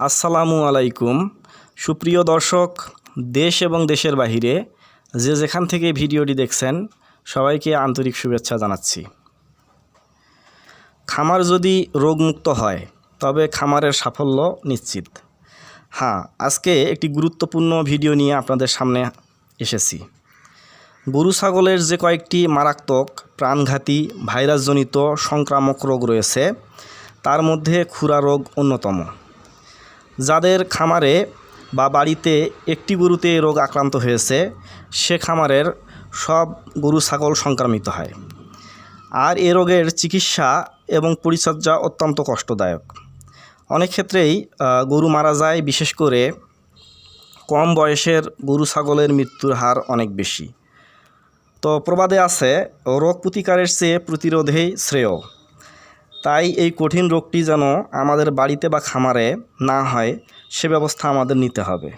আসসালামু আলাইকুম। সুপ্রিয় দর্শক, দেশ এবং দেশের বাহিরে যে যেখান থেকে ভিডিওটি দেখছেন, সবাইকে আন্তরিক শুভেচ্ছা জানাচ্ছি। খামার যদি রোগমুক্ত হয়, তবে খামারের সাফল্য নিশ্চিত। হ্যাঁ আজকে একটি গুরুত্বপূর্ণ ভিডিও নিয়ে আপনাদের সামনে এসেছি। গরু ছাগলের যে কয়েকটি মারাত্মক প্রাণঘাতী ভাইরাসজনিত সংক্রামক রোগ রয়েছে, তার মধ্যে খুরা রোগ অন্যতম। যাদের খামারে বা বাড়িতে একটি গরুতে রোগ আক্রান্ত হয়েছে, সে খামারের সব গরু ছাগল সংক্রামিত হয়। আর এ রোগের চিকিৎসা এবং পরিচর্যা অত্যন্ত কষ্টদায়ক। অনেক ক্ষেত্রেই গরু মারা যায়, বিশেষ করে কম বয়সের গরু ছাগলের মৃত্যুর হার অনেক বেশি। তো প্রবাদে আছে, রোগ প্রতিকারের চেয়ে প্রতিরোধেই শ্রেয়। তাই এই কঠিন রোগটি যেন আমাদের বাড়িতে বা খামারে না হয়, সে ব্যবস্থা আমাদের নিতে হবে।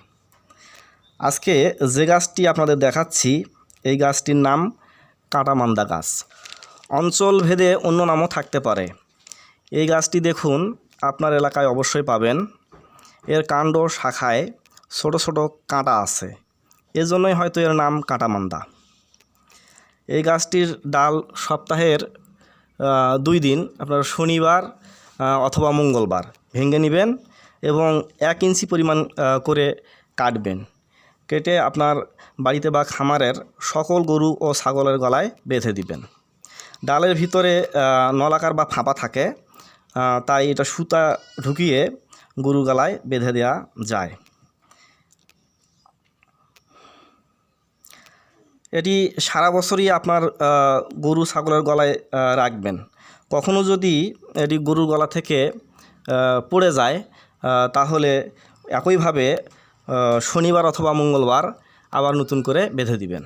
আজকে যে গাছটি আপনাদের দেখাচ্ছি, এই গাছটির নাম কাঁটামান্দা গাছ। অঞ্চল ভেদে অন্য নামও থাকতে পারে। এই গাছটি দেখুন, আপনার এলাকায় অবশ্যই পাবেন। এর কাণ্ড শাখায় ছোট ছোট কাঁটা আছে। এজন্যই হয়তো এর নাম কাঁটামান্দা। এই গাছটির ডাল সপ্তাহের দুই দিন, আপনার শনিবার অথবা মঙ্গলবার ভেঙে নেবেন এবং এক ইঞ্চি পরিমাণ করে কাটবেন। কেটে আপনার বাড়িতে বা খামারের সকল গরু ও ছাগলের গলায় বেঁধে দিবেন। ডালের ভিতরে নলাকার বা ফাঁপা থাকে তাই এটা সুতা ঢুকিয়ে গরু গলায় বেঁধে দেওয়া যায়। এটি সারা বছরই আপনার গরু, ছাগলের গলায় রাখবেন। কখনো যদি এটি গরুর গলা থেকে পড়ে যায় তাহলে একইভাবে শনিবার অথবা মঙ্গলবার আবার নতুন করে বেঁধে দিবেন।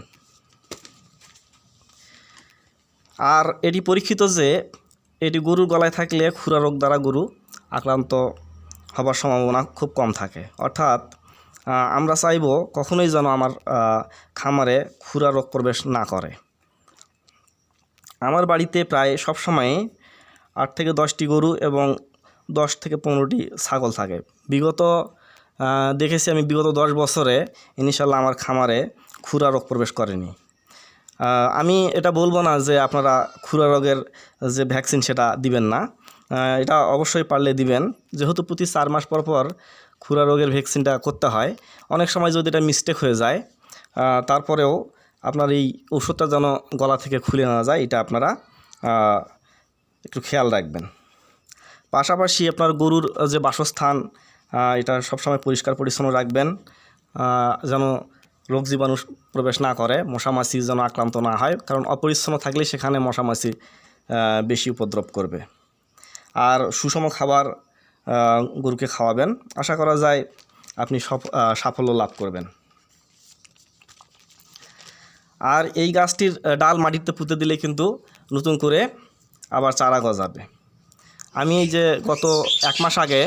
আর এটি পরীক্ষিত যে, এটি গরুর গলায় থাকলে খুরা রোগ দ্বারা গরু আক্রান্ত হবার সম্ভাবনা খুব কম থাকে। অর্থাৎ আমরা চাইব কখনোই যেন আমার খামারে খুরা রোগ প্রবেশ না করে। আমার বাড়িতে প্রায় সবসময় আট থেকে দশটি গরু এবং দশ থেকে পনেরোটি ছাগল থাকে। বিগত দেখেছি আমি বিগত দশ বছরে ইনশাল্লাহ আমার খামারে খুরা রোগ প্রবেশ করেনি। আমি এটা বলব না যে আপনারা খুরা রোগের যে ভ্যাকসিন সেটা দিবেন না। এটা অবশ্যই পারলে দিবেন। যেহেতু প্রতি চার মাস পর পর খুরা রোগের ভ্যাকসিনটা করতে হয়। অনেক সময় যদি এটা মিস্টেক হয়ে যায় তারপরেও আপনার এই ওষুধটা যেন গলা থেকে খুলে না যায়, এটা আপনারা একটু খেয়াল রাখবেন। পাশাপাশি আপনার গরুর যে বাসস্থান এটা সবসময় পরিষ্কার পরিচ্ছন্ন রাখবেন যেন রোগ জীবাণু প্রবেশ না করে, মশামাছি যেন আক্রান্ত না হয়, কারণ অপরিচ্ছন্ন থাকলে সেখানে মশামাছি বেশি উপদ্রব করবে। আর সুষম খাবার গরুকে খাওয়াবেন। আশা করা যায় আপনি সফ সাফল্য লাভ করবেন। আর এই গাছটির ডাল মাটিতে পুঁতে দিলে কিন্তু নতুন করে আবার চারা গজাবে। আমি এই যে গত এক মাস আগে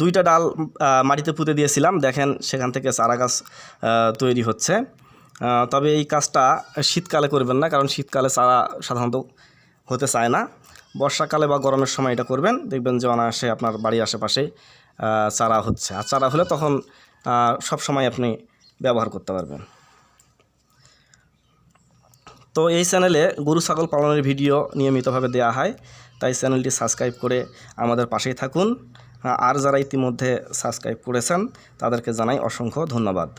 দুইটা ডাল মাটিতে পুঁতে দিয়েছিলাম। দেখেন সেখান থেকে চারা গাছ তৈরি হচ্ছে। তবে এই কাজটা শীতকালে করবেন না, কারণ শীতকালে চারা সাধারণত হতে চায় না। বর্ষাকালে বা গরমের সময় এটা করবেন। দেখবেন যে অনায়াসে আপনার বাড়ির আশেপাশে চারা হচ্ছে। আর চারা হলে তখন সব সময় আপনি ব্যবহার করতে পারবেন। তো এই চ্যানেলে গরু, ছাগল পালনের ভিডিও নিয়মিতভাবে দেওয়া হয়। তাই চ্যানেলটি সাবস্ক্রাইব করে আমাদের পাশেই থাকুন। আর যারা ইতিমধ্যে সাবস্ক্রাইব করেছেন, তাদেরকে জানাই অসংখ্য ধন্যবাদ।